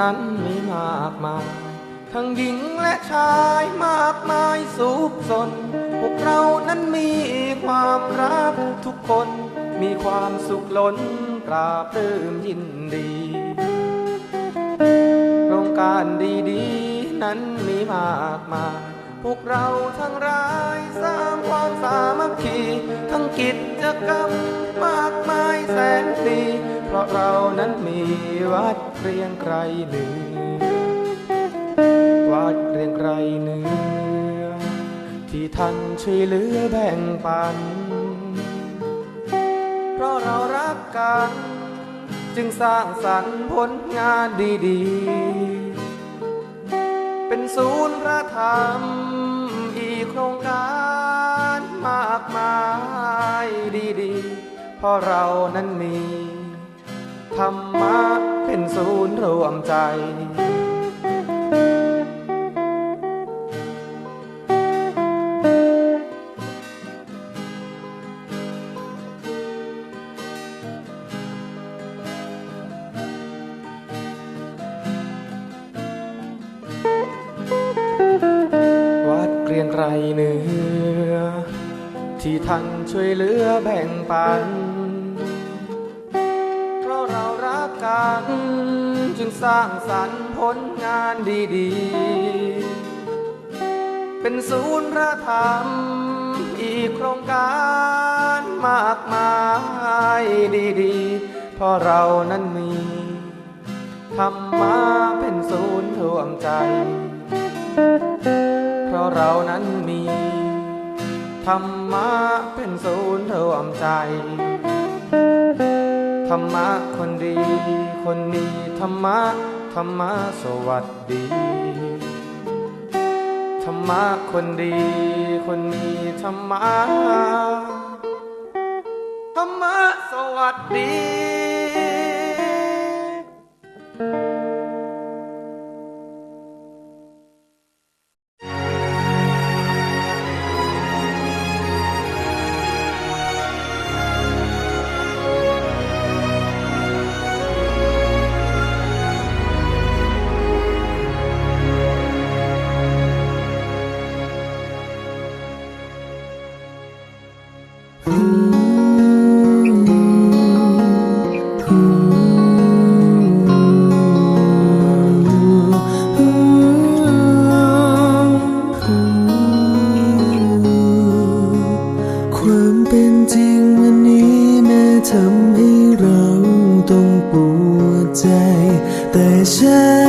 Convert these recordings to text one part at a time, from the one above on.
นั้นมีมากมาย ทั้งหญิงและชายมากมายสุขสน พวกเรานั้นมีความรักทุกคน มีความสุขล้นปราบปลื้มยินดีโครงการดีๆ นั้นมีมากมาย พวกเราทั้งรายสร้างความสามัคคี ทั้งกิจกรรมมากมายแสนดี ราะเรานั้นมีวัดเรียงไกรเหนือวัดเรียงไกรเหนือที่ท่านช่วยเหลือแบ่งปัน เพราะเรารักกัน จึงสร้างสรรค์ผลงานดีๆ เป็นศูนย์พระธรรม อีกโครงการมากมายดีๆ เพราะเรานั้นมี ธรรมะเป็นศูนย์รวมใจ วัดเกรียงไกรเนือที่ท่านช่วยเหลือแบ่งปัน รักกัน จึงสร้างสรรค์ผลงานดีๆ เป็นศูนย์พระธรรม อีกโครงการมากมายดีๆ เพราะเรานั้นมีธรรมะเป็นศูนย์รวมใจ เพราะเรานั้นมีธรรมะเป็นศูนย์รวมใจ ธรรมะคนดี คนมีธรรมะ ธรรมะสวัสดี ธรรมะคนดี คนมีธรรมะ ธรรมะสวัสดี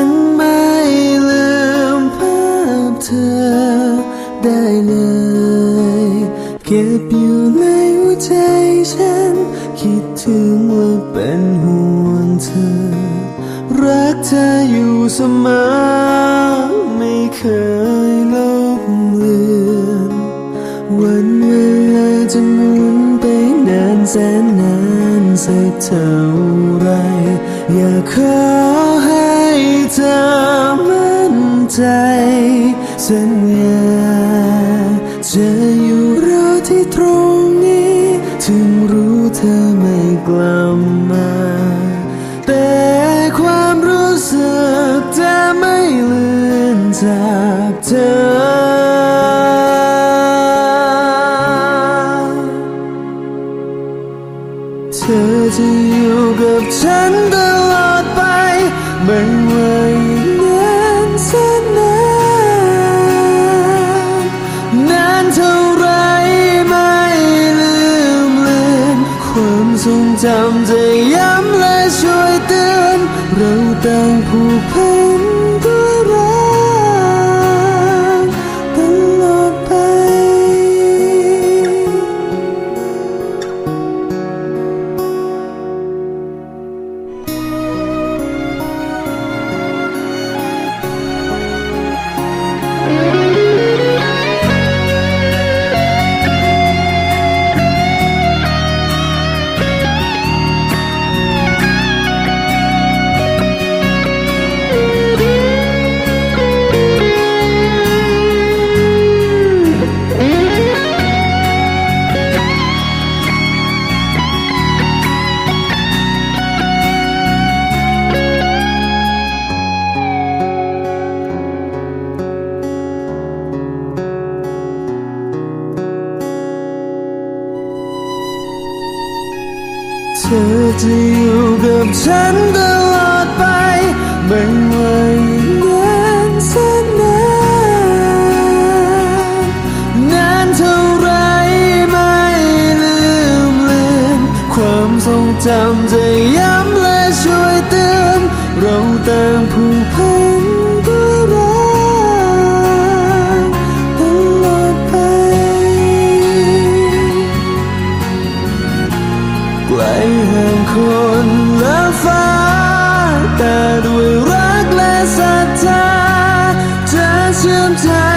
นไม่ลืมภาพเธอได้เลย เก็บอยู่ในหัวใจฉัน คิดถึงว่าเป็นห่วงเธอ รักเธออยู่เสมอ ไม่เคยลบเลือนวันเวลาจะหมุนไปนานแสนนานสักเท่าไร อย่าขอ เธอมั่นใจสัญญาจะอยู่รอที่ตรงนี้ ถึงรู้เธอไม่กลับ เเธอจะอยู่กับฉันตลอดไป ไม่ว่าอีกนานแสนนานนานเท่าไรไม่ลืมเลือนความทรงจำจะย้ำและช่วยเตือนเราต่างผูกพัน ไหลห่งคนและฟ้า แต่ด้วยรักและศรัทธาจะเชื่อมใจ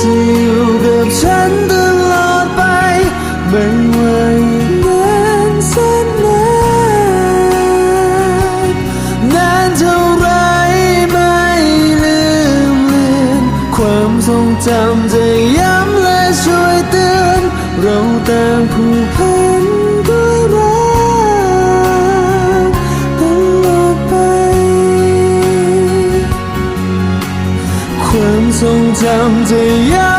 จะอยู่กับฉันตลอดไปไม่ว่าอีกนานแสนนานนานเท่าไรไม่ลืมเลือนความทรงจำจะย้ำและช่วยเตือนเราต่าง ควา